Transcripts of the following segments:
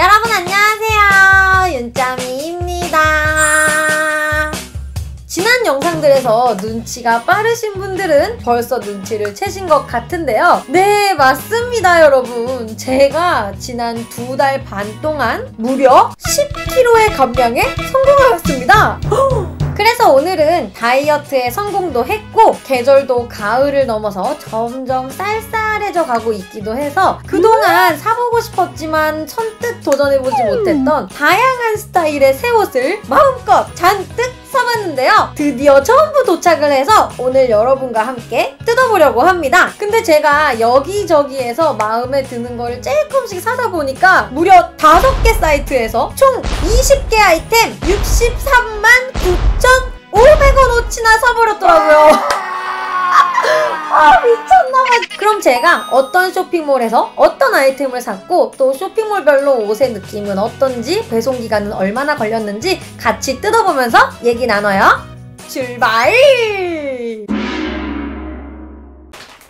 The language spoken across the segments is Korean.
여러분 안녕하세요. 윤짜미입니다. 지난 영상들에서 눈치가 빠르신 분들은 벌써 눈치를 채신 것 같은데요. 네 맞습니다 여러분. 제가 지난 두 달 반 동안 무려 10kg의 감량에 성공하였습니다. 그래서 오늘은 다이어트에 성공도 했고 계절도 가을을 넘어서 점점 쌀쌀해져 가고 있기도 해서 그동안 사보고 싶었지만 선뜻 도전해보지 못했던 다양한 스타일의 새 옷을 마음껏 잔뜩 사봤는데요. 드디어 전부 도착을 해서 오늘 여러분과 함께 뜯어보려고 합니다. 근데 제가 여기저기에서 마음에 드는 걸 조금씩 사다 보니까 무려 5개 사이트에서 총 20개 아이템 63만 9,500원어치나 사버렸더라고요. 아 미쳤나봐. 그럼 제가 어떤 쇼핑몰에서 어떤 아이템을 샀고 또 쇼핑몰별로 옷의 느낌은 어떤지 배송기간은 얼마나 걸렸는지 같이 뜯어보면서 얘기 나눠요. 출발!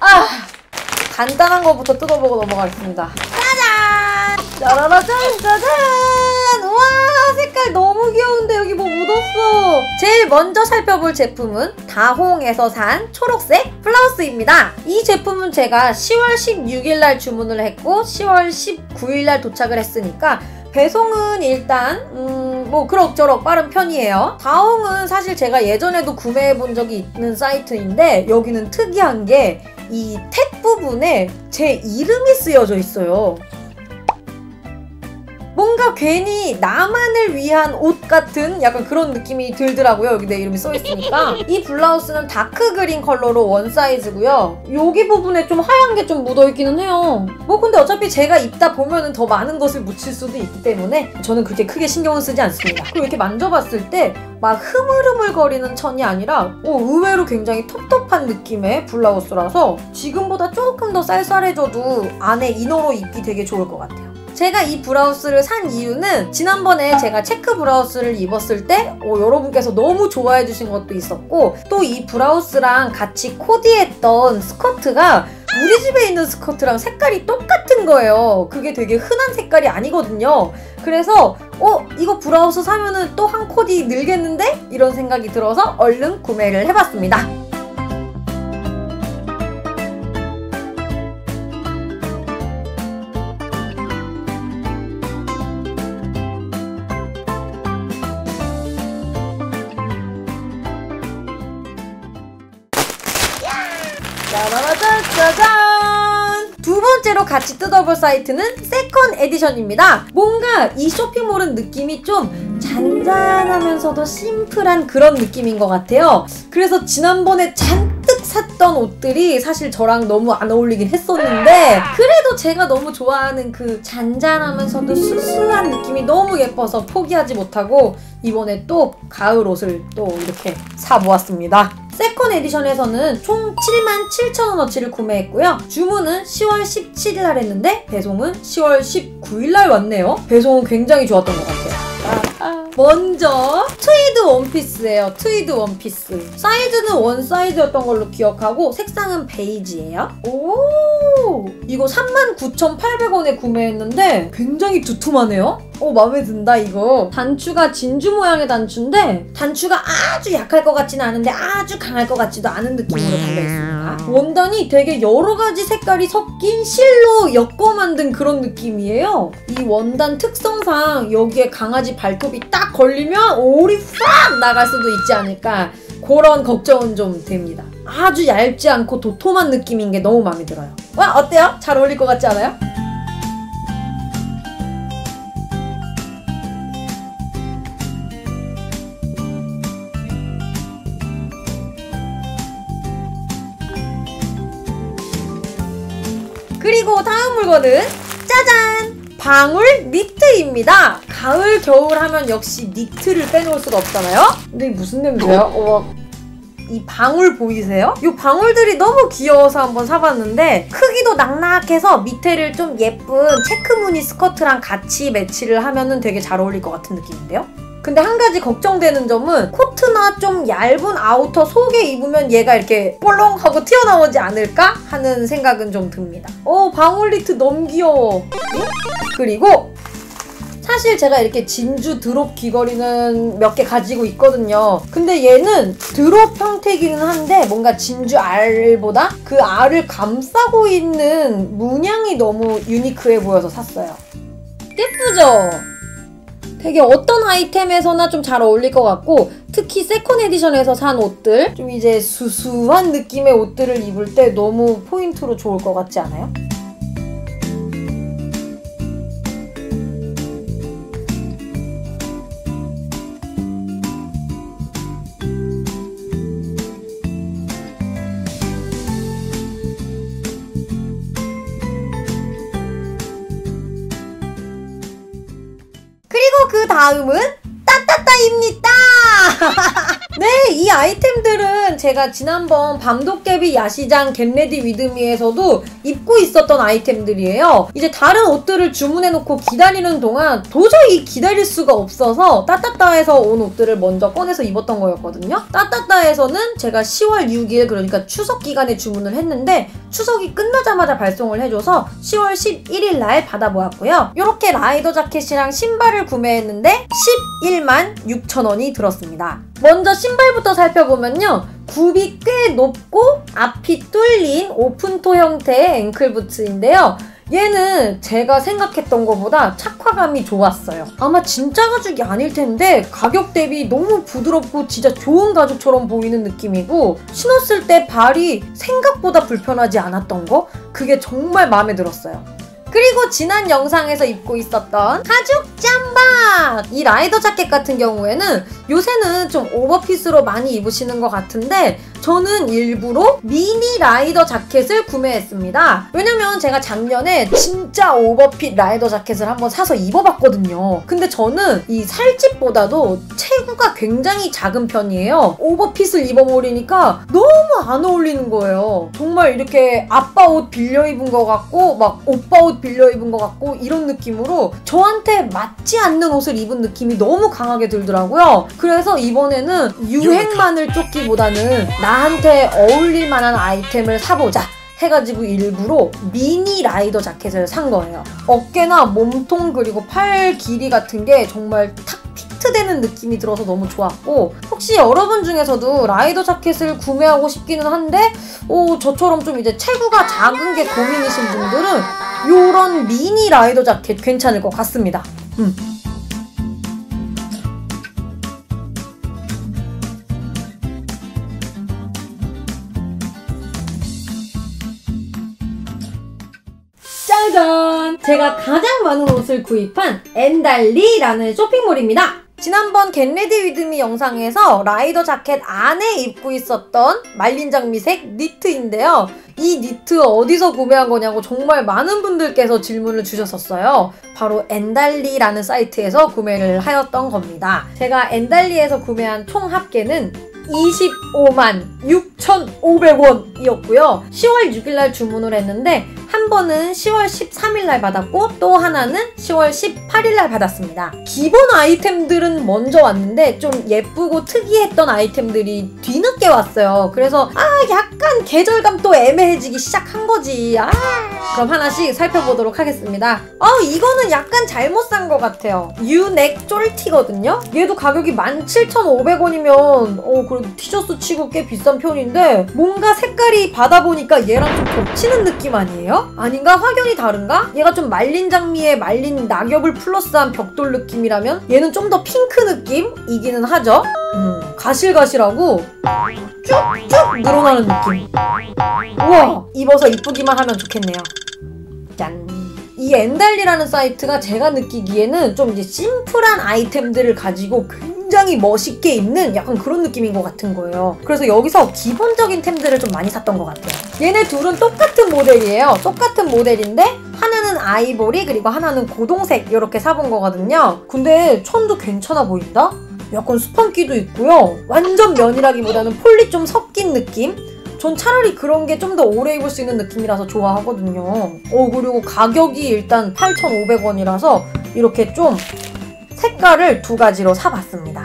아 간단한 거부터 뜯어보고 넘어가겠습니다. 짜잔! 짜라라짠 짜잔 제일 먼저 살펴볼 제품은 다홍에서 산 초록색 블라우스입니다 이 제품은 제가 10월 16일 날 주문을 했고 10월 19일 날 도착을 했으니까 배송은 일단 음, 뭐 그럭저럭 빠른 편이에요. 다홍은 사실 제가 예전에도 구매해 본 적이 있는 사이트인데 여기는 특이한 게 이 택 부분에 제 이름이 쓰여져 있어요. 뭔가 괜히 나만을 위한 옷 같은 약간 그런 느낌이 들더라고요. 여기 내 이름이 써있으니까. 이 블라우스는 다크 그린 컬러로 원 사이즈고요. 여기 부분에 좀 하얀 게 좀 묻어있기는 해요. 뭐 근데 어차피 제가 입다 보면은 더 많은 것을 묻힐 수도 있기 때문에 저는 그렇게 크게 신경은 쓰지 않습니다. 그리고 이렇게 만져봤을 때 막 흐물흐물거리는 천이 아니라 오, 의외로 굉장히 텁텁한 느낌의 블라우스라서 지금보다 조금 더 쌀쌀해져도 안에 이너로 입기 되게 좋을 것 같아요. 제가 이 브라우스를 산 이유는 지난번에 제가 체크 브라우스를 입었을 때 어, 여러분께서 너무 좋아해 주신 것도 있었고 또 이 브라우스랑 같이 코디했던 스커트가 우리 집에 있는 스커트랑 색깔이 똑같은 거예요. 그게 되게 흔한 색깔이 아니거든요. 그래서 어 이거 브라우스 사면은 또 한 코디 늘겠는데? 이런 생각이 들어서 얼른 구매를 해봤습니다. 짜자자자잔! 두 번째로 같이 뜯어볼 사이트는 세컨 에디션입니다. 뭔가 이 쇼핑몰은 느낌이 좀 잔잔하면서도 심플한 그런 느낌인 것 같아요. 그래서 지난번에 잔뜩 샀던 옷들이 사실 저랑 너무 안 어울리긴 했었는데 그래도 제가 너무 좋아하는 그 잔잔하면서도 수수한 느낌이 너무 예뻐서 포기하지 못하고 이번에 또 가을 옷을 또 이렇게 사 모았습니다. 세컨 에디션에서는 총 77,000원어치를 구매했고요. 주문은 10월 17일 날 했는데 배송은 10월 19일 날 왔네요. 배송은 굉장히 좋았던 것 같아요. 먼저 트위드 원피스예요. 트위드 원피스. 사이즈는 원 사이즈였던 걸로 기억하고 색상은 베이지예요. 오! 이거 39,800원에 구매했는데 굉장히 두툼하네요. 오 마음에 든다 이거. 단추가 진주 모양의 단추인데 단추가 아주 약할 것 같지는 않은데 아주 강할 것 같지도 않은 느낌으로 달려있습니다. 원단이 되게 여러 가지 색깔이 섞인 실로 엮어 만든 그런 느낌이에요. 이 원단 특성상 여기에 강아지 발톱이 딱 걸리면 올이 팍 나갈 수도 있지 않을까 그런 걱정은 좀 됩니다. 아주 얇지 않고 도톰한 느낌인 게 너무 마음에 들어요. 와 어때요? 잘 어울릴 것 같지 않아요? 그리고 다음 물건은 짜잔! 방울 니트입니다. 가을, 겨울 하면 역시 니트를 빼놓을 수가 없잖아요? 근데 이게 무슨 냄새야? 어, 이 방울 보이세요? 이 방울들이 너무 귀여워서 한번 사봤는데 크기도 낙낙해서 밑에를 좀 예쁜 체크무늬 스커트랑 같이 매치를 하면은 되게 잘 어울릴 것 같은 느낌인데요? 근데 한 가지 걱정되는 점은 코트나 좀 얇은 아우터 속에 입으면 얘가 이렇게 볼롱 하고 튀어나오지 않을까 하는 생각은 좀 듭니다. 어 방울 니트 너무 귀여워. 그리고 사실 제가 이렇게 진주 드롭 귀걸이는 몇 개 가지고 있거든요. 근데 얘는 드롭 형태이기는 한데 뭔가 진주 알보다 그 알을 감싸고 있는 문양이 너무 유니크해 보여서 샀어요. 예쁘죠? 되게 어떤 아이템에서나 좀 잘 어울릴 것 같고 특히 세컨 에디션에서 산 옷들 좀 이제 수수한 느낌의 옷들을 입을 때 너무 포인트로 좋을 것 같지 않아요? 그리고 그 다음은 따따따입니다. 네, 이 아이템들은 제가 지난번 밤도깨비 야시장 겟레디 위드미에서도 입고 있었던 아이템들이에요. 이제 다른 옷들을 주문해놓고 기다리는 동안 도저히 기다릴 수가 없어서 따따따에서 온 옷들을 먼저 꺼내서 입었던 거였거든요. 따따따에서는 제가 10월 6일 그러니까 추석 기간에 주문을 했는데 추석이 끝나자마자 발송을 해줘서 10월 11일 날 받아보았고요. 이렇게 라이더 자켓이랑 신발을 구매했는데 11만 6천 원이 들었습니다. 먼저 신발부터 살펴보면요. 굽이 꽤 높고 앞이 뚫린 오픈토 형태의 앵클 부츠인데요. 얘는 제가 생각했던 것보다 착화감이 좋았어요. 아마 진짜 가죽이 아닐 텐데 가격 대비 너무 부드럽고 진짜 좋은 가죽처럼 보이는 느낌이고 신었을 때 발이 생각보다 불편하지 않았던 거 그게 정말 마음에 들었어요. 그리고 지난 영상에서 입고 있었던 가죽 짬바! 이 라이더 자켓 같은 경우에는 요새는 좀 오버핏으로 많이 입으시는 것 같은데 저는 일부러 미니 라이더 자켓을 구매했습니다. 왜냐면 제가 작년에 진짜 오버핏 라이더 자켓을 한번 사서 입어봤거든요. 근데 저는 이 살집보다도 체구가 굉장히 작은 편이에요. 오버핏을 입어버리니까 너무 안 어울리는 거예요. 정말 이렇게 아빠 옷 빌려 입은 것 같고 막 오빠 옷 빌려 입은 것 같고 이런 느낌으로 저한테 맞지 않는 옷을 입은 느낌이 너무 강하게 들더라고요. 그래서 이번에는 유행만을 쫓기보다는 나한테 어울릴 만한 아이템을 사보자. 해가지고 일부러 미니 라이더 자켓을 산 거예요. 어깨나 몸통 그리고 팔 길이 같은 게 정말 탁 피트되는 느낌이 들어서 너무 좋았고 혹시 여러분 중에서도 라이더 자켓을 구매하고 싶기는 한데 오 저처럼 좀 이제 체구가 작은 게 고민이신 분들은 요런 미니 라이더 자켓 괜찮을 것 같습니다. 음. 짜잔! 제가 가장 많은 옷을 구입한 엔달리라는 쇼핑몰입니다. 지난번 겟레디 위드미 영상에서 라이더 자켓 안에 입고 있었던 말린 장미색 니트인데요. 이 니트 어디서 구매한 거냐고 정말 많은 분들께서 질문을 주셨었어요. 바로 엔달리라는 사이트에서 구매를 하였던 겁니다. 제가 엔달리에서 구매한 총 합계는 25만 6,500원이었고요. 10월 6일날 주문을 했는데 한 번은 10월 13일날 받았고 또 하나는 10월 18일날 받았습니다. 기본 아이템들은 먼저 왔는데 좀 예쁘고 특이했던 아이템들이 뒤늦게 왔어요. 그래서 아 약간 계절감 또 애매해지기 시작한 거지. 아 그럼 하나씩 살펴보도록 하겠습니다. 어 이거는 약간 잘못 산 것 같아요. 유넥 쫄티거든요. 얘도 가격이 17,500원이면 어 그래도 티셔츠 치고 꽤 비싼 편인데 뭔가 색깔이 받아보니까 얘랑 좀 겹치는 느낌 아니에요? 아닌가? 확연히 다른가? 얘가 좀 말린 장미에 말린 낙엽을 플러스한 벽돌 느낌이라면 얘는 좀 더 핑크 느낌이기는 하죠. 음, 가실가실하고 쭉쭉 늘어나는 느낌. 우와 입어서 이쁘기만 하면 좋겠네요. 짠. 이 엔달리라는 사이트가 제가 느끼기에는 좀 이제 심플한 아이템들을 가지고 멋있게 입는 약간 그런 느낌인 것 같은 거예요. 그래서 여기서 기본적인 템들을 좀 많이 샀던 것 같아요. 얘네 둘은 똑같은 모델이에요. 똑같은 모델인데 하나는 아이보리 그리고 하나는 고동색 이렇게 사본 거거든요. 근데 천도 괜찮아 보인다? 약간 스펀기도 있고요. 완전 면이라기보다는 폴리 좀 섞인 느낌? 전 차라리 그런 게 좀 더 오래 입을 수 있는 느낌이라서 좋아하거든요. 어, 그리고 가격이 일단 8,500원이라서 이렇게 좀 색깔을 두 가지로 사봤습니다.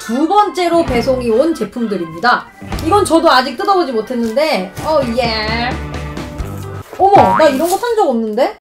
두 번째로 배송이 온 제품들입니다. 이건 저도 아직 뜯어보지 못했는데, 어, 예. 어머, 나 이런 거 산 적 없는데?